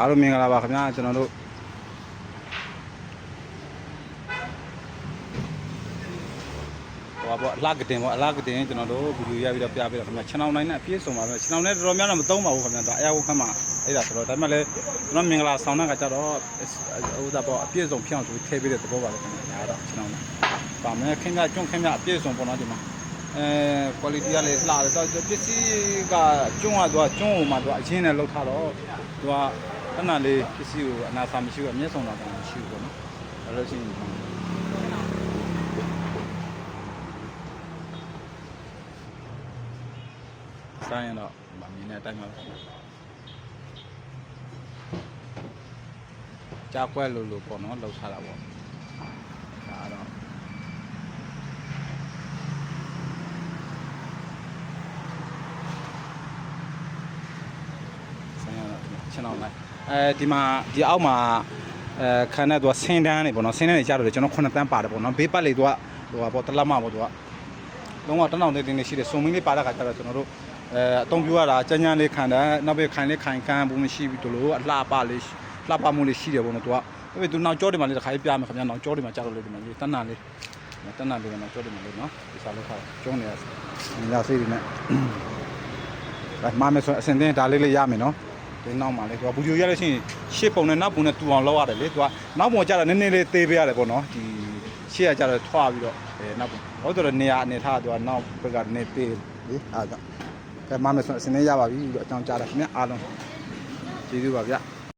အားလုံးမင်္ဂလာပါခင်ဗျာကျွန်တော်တို့ဟောပေါ့အလားကတင်ပေါ့အလားကတင်ကျွန်တော်တို့ဗီဒီယိုရပြီးတော့ပြပေးတော့ခင်ဗျာခြေနှောင်းတိုင်းနဲ့အပြည့်စုံပါပဲခြေနှောင်းနဲ့တော်တော်များများမသုံးပါဘူးခင်ဗျာတော့အရာကိုခမ်းမှာအဲ့ဒါဆိုတော့ဒါပေမဲ့လည်းကျွန်တော်မင်္ဂလာဆောင်တဲ့ကကြတော့ဥစ္စာပေါ့အပြည့်စုံဖြစ်အောင်ဆိုထည့်ပေးတဲ့သဘောပါပဲခင်ဗျာဒါတော့ခြေနှောင်းနဲ့ပါမယ်ခင်ဗျာကျွန်းခင်ဗျာအပြည့်စုံပေါ့နော်ဒီမှာအဲ quality ကလည်းလှတယ်တော့ပစ္စည်းကကျွန်းကတော့ကျွန်းဟိုမှာတော့အချင်းနဲ့လောက်ထားတော့သူက ခဏလေးပစ္စည်းကိုအနာစာမရှိဘူးအမျက်ဆုံးတာတောင်မရှိဘူးပေါ့နော်အဲ့လိုရှိရင်ဆိုင်ရတော့မမြင်တဲ့အတိုင်းပါပဲကြာကွက်လို့လို့ပေါ့နော်လှုပ်ထားတာပေါ့ဒါတော့ဆိုင်ရတော့ ချင်းအောင်လိုက်အဲဒီမှာဒီအောက်မှာအဲခန်းနဲ့သူကဆင်းတန်းနေပေါ့နော်ဆင်းတန်းနေကြတော့လေကျွန်တော်9တန်းပါတယ်ပေါ့နော်ဘေးပတ်လေသူကဟိုကပေါ့တလက်မပေါ့သူကလုံးဝတနောင်တဲ့တင်းနေရှိတယ်စုံမင်းလေးပါတာကကြတော့ကျွန်တော်တို့အဲအတုံးပြရတာကြမ်းကြမ်းလေးခံတယ်နောက်ပြီးခိုင်လေးခိုင်ကန်းဘူးမရှိဘူးတို့လို့အလှပလေးလှပမှုလေးရှိတယ်ပေါ့နော်သူကအဲ့ဒီသူနောက်ကြောတွေမှာလေးတစ်ခါလေးပြမယ်ခင်ဗျာနောက်ကြောတွေမှာကြတော့လေဒီမှာလေးတန်းနာလေးတန်းနာလေးကနောက်ကြောတွေမှာလေးနော်ဒီစားလောက်ခါကျုံးနေရညစိတ်တွေနဲ့ဒါမှမယ်ဆိုအစင်တင်းဒါလေးလေးရမယ်နော် ဒီနောက်မှာလေသူကဗီဒီယိုရလို့ရှိရင်ရှေ့ပုံနဲ့နောက်ပုံနဲ့တူအောင်လုပ်ရတယ်လေသူကနောက်ပုံကျတော့နည်းနည်းလေးသေးပေးရတယ်ပေါ့နော်ဒီရှေ့ကကျတော့ထွားပြီးတော့အဲနောက်ပုံဟုတ်တယ်နေရာအနေထားကသူကနောက်ဘက်ကနေပေးလေအားကြောင့်ကဲမမယ်ဆိုအစင်းနေရပါပြီပြီးတော့အကြောင်းကြားတာခင်ဗျအားလုံးကျေးဇူးပါဗျ